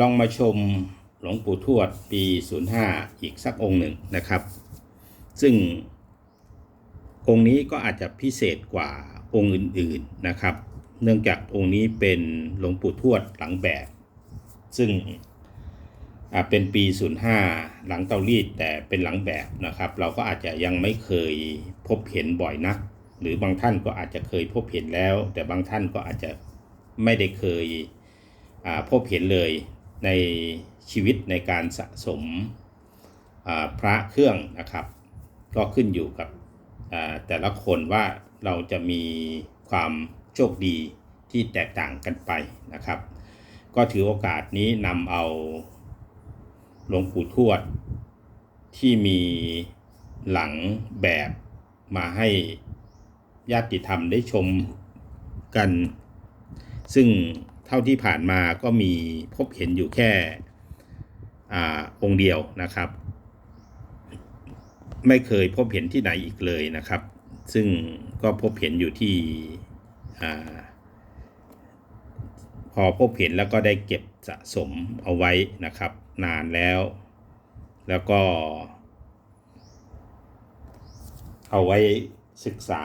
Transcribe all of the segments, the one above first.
ลองมาชมหลวงปู่ทวดปี 05 อีกสักองค์หนึ่งนะครับ ซึ่งองค์นี้ก็อาจจะพิเศษกว่าองค์อื่นๆนะครับ เนื่องจากองค์นี้เป็นหลวงปู่ทวดหลังแบบ ซึ่งเป็นปี 05 หลังเตารีดแต่เป็นหลังแบบนะครับ เราก็อาจจะยังไม่เคยพบเห็นบ่อยนัก หรือบางท่านก็อาจจะเคยพบเห็นแล้ว แต่บางท่านก็อาจจะไม่ได้เคยพบเห็นเลย ในชีวิตในการสะสมพระเครื่องนะครับ ก็ขึ้นอยู่กับแต่ละคนว่าเราจะมีความโชคดีที่แตกต่างกันไปนะครับ ก็ถือโอกาสนี้นำเอาหลวงปู่ทวด ที่มีหลังแบบมาให้ญาติธรรมได้ชมกัน ซึ่ง เท่าที่ผ่านมาก็มีพบเห็นอยู่แค่อองค์เดียวนะครับ ไม่เคยพบเห็นที่ไหนอีกเลยนะครับ ซึ่งก็พบเห็นอยู่ที่พอพบเห็นแล้วก็ได้เก็บสะสมเอาไว้นะครับ นานแล้ว แล้วก็ เอาไว้ศึกษา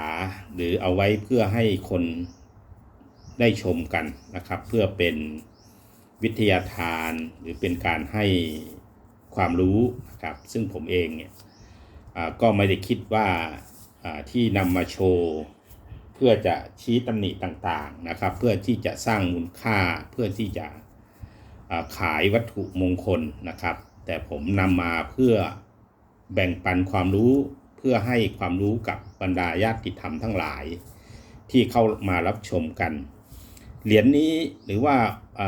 หรือเอาไว้เพื่อให้คน ได้ชมกันนะครับ เพื่อเป็นวิทยาทานหรือเป็นการให้ความรู้นะครับ ซึ่งผมเองเนี่ยก็ไม่ได้คิดว่าที่นำมาโชว์ เพื่อจะชี้ตำหนิต่างๆนะครับ เพื่อที่จะสร้างมูลค่าเพื่อที่จะขายวัตถุมงคลนะครับ แต่ผมนำมาเพื่อแบ่งปันความรู้เพื่อให้ความรู้กับบรรดาญาติธรรมทั้งหลาย ที่เข้ามารับชมกัน เหรียญนี้หรือว่า,า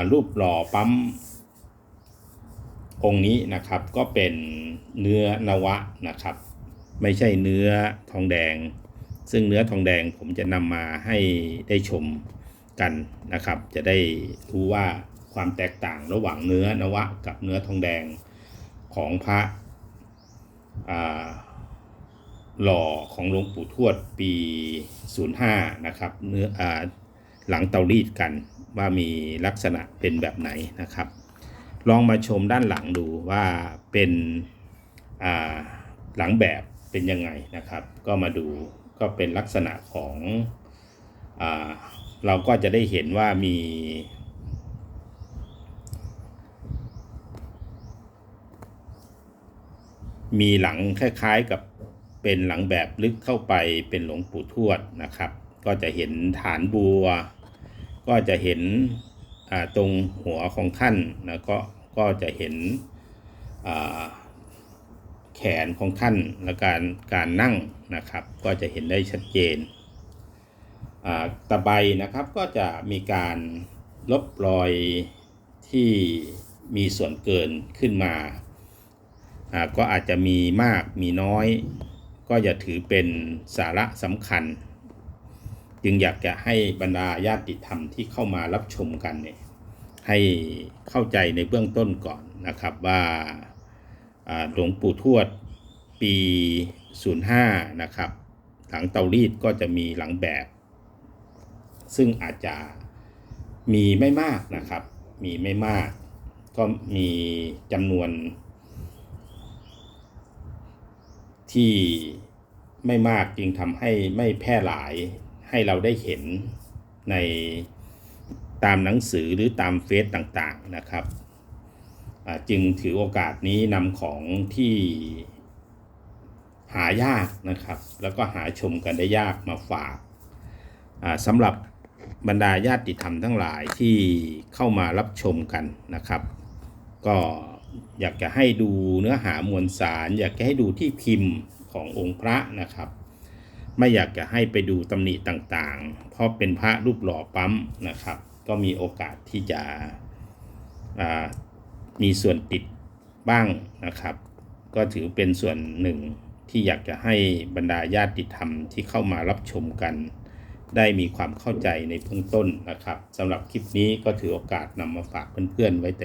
ารูปหล่อปั๊มองค์นี้นะครับก็เป็นเนื้อนวะนะครับ ไม่ใช่เนื้อทองแดง ซึ่งเนื้อทองแดงผมจะนำมาให้ได้ชมกันนะครับ จะได้รู้ว่าความแตกต่างระหว่างเนื้อนวะกับเนื้อทองแดงของพระอ่า หล่อของหลวงปู่ทวดปี 05 นะครับเนื้ออาหลังเตารีดกันว่ามีลักษณะเป็นแบบไหนนะครับ ลองมาชมด้านหลังดูว่าเป็นหลังแบบเป็นยังไงนะครับ ก็มาดูก็เป็นลักษณะของอเราก็จะได้เห็นว่ามีมีหลังคล้ายๆกับ เป็นหลังแบบลึกเข้าไปเป็นหลวงปู่ทวดนะครับ ก็จะเห็นฐานบัว ก็จะเห็นตรงหัวของท่านนะก็ก็จะเห็นแขนของท่านและการการนั่งนะครับ ก็จะเห็นได้ชัดเจนตะไบนะครับก็จะมีการลบรอยที่มีส่วนเกินขึ้นมา ก็อาจจะมีมากมีน้อย ก็อย่าถือเป็นสาระสำคัญ จึงอยากจะให้บรรดาญาติธรรมที่เข้ามารับชมกันเนี่ยให้เข้าใจในเบื้องต้นก่อนนะครับว่าอ่าหลวงปู่ทวดปี 05 นะครับหลังเตารีดก็จะมีหลังแบบ ซึ่งอาจจะมีไม่มากนะครับ มีไม่มาก ก็มีจำนวน ที่ไม่มากจึงทำให้ไม่แพร่หลายให้เราได้เห็นในตามหนังสือหรือตามเฟซต่างๆนะครับ จึงถือโอกาสนี้นำของที่หายากนะครับ แล้วก็หาชมกันได้ยากมาฝากสำหรับบรรดาญาติธรรมทั้งหลายที่เข้ามารับชมกันนะครับ ก็ อยากจะให้ดูเนื้อหามวลสาร อยากจะให้ดูที่พิมพ์ขององค์พระนะครับ ไม่อยากจะให้ไปดูตำหนิต่างๆ เพราะเป็นพระรูปหล่อปั๊มนะครับ ก็มีโอกาสที่จะมีส่วนติดบ้างนะครับ ก็ถือเป็นส่วนหนึ่งที่อยากจะให้บรรดาญาติธรรมที่เข้ามารับชมกัน ได้มีความเข้าใจในเบื้องต้นนะครับสำหรับคลิปนี้ก็ถือโอกาสนำมาฝากเพื่อนๆไว้แต่